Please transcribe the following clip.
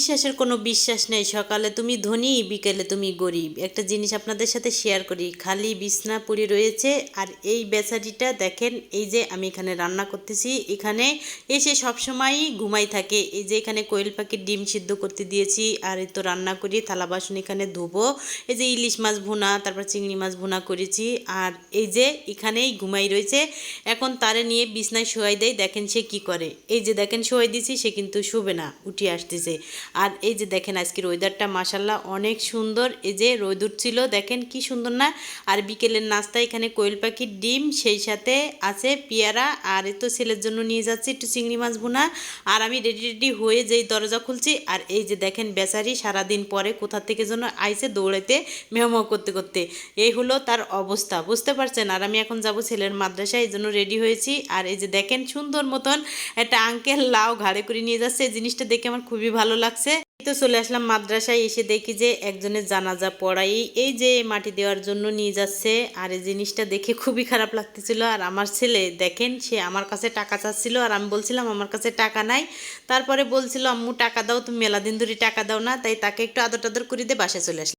বিশ্বাসের কোনো বিশ্বাস নেই। সকালে তুমি ধনী, বিকেলে তুমি গরিব। একটা জিনিস আপনাদের সাথে শেয়ার করি। খালি বিছনা পড়ে রয়েছে আর এই বেচারিটা দেখেন, এই যে আমি এখানে রান্না করতেছি, এখানে এসে সবসময়ই ঘুমাই থাকে। এই যে এখানে কোয়েল পাখির ডিম সিদ্ধ করতে দিয়েছি আর এই তো রান্না করি, থালা বাসন এখানে ধুবো। এই যে ইলিশ মাছ ভুনা, তারপর চিংড়ি মাছ ভুনা করেছি আর এই যে এখানেই ঘুমাই রয়েছে। এখন তারে নিয়ে বিছনায় শোয়াই দেয়, দেখেন সে কি করে। এই যে দেখেন, শোয়াই দিছি সে কিন্তু শুবে না, উঠে আসতেছে। আর এই যে দেখেন আজকের ওয়েদারটা মাসাল্লাহ অনেক সুন্দর। এই যে রোদ উঠছিল দেখেন কি সুন্দর না? আর বিকেলের নাস্তা এখানে কোয়েল পাখির ডিম, সেই সাথে আছে পেয়ারা, আর এই তো ছেলের জন্য নিয়ে যাচ্ছি একটু চিংড়ি মাছ বোনা আর আমি রেডি রেডি হয়ে যেই দরজা খুলছি, আর এই যে দেখেন বেচারি সারাদিন পরে কোথা থেকে যেন আইসে দৌড়াইতে মেহমাও করতে করতে। এই হলো তার অবস্থা, বুঝতে পারছেন? আর আমি এখন যাব ছেলের মাদ্রাসায়, এই জন্য রেডি হয়েছি। আর এই যে দেখেন সুন্দর মতন একটা আঙ্কেল লাউ ঘাড়ে করে নিয়ে যাচ্ছে, এই জিনিসটা দেখে আমার খুবই ভালো লাগছে। এই তো চলে আসলাম মাদ্রাসায়, এসে দেখি যে একজনের জানাজা পড়াই। এই যে মাটি দেওয়ার জন্য নিয়ে যাচ্ছে, আর এই জিনিসটা দেখে খুবই খারাপ লাগতেছিল। আর আমার ছেলে, দেখেন, সে আমার কাছে টাকা চাচ্ছিল, আর আমি বলছিলাম, আমার কাছে টাকা নাই। তারপরে বলছিল, আম্মু, টাকা দাও, তুমি মেলা দিন ধরে টাকা দাও না, তাই তাকে একটু আদর টাদর করে দিয়ে বাসায় চলে আসলাম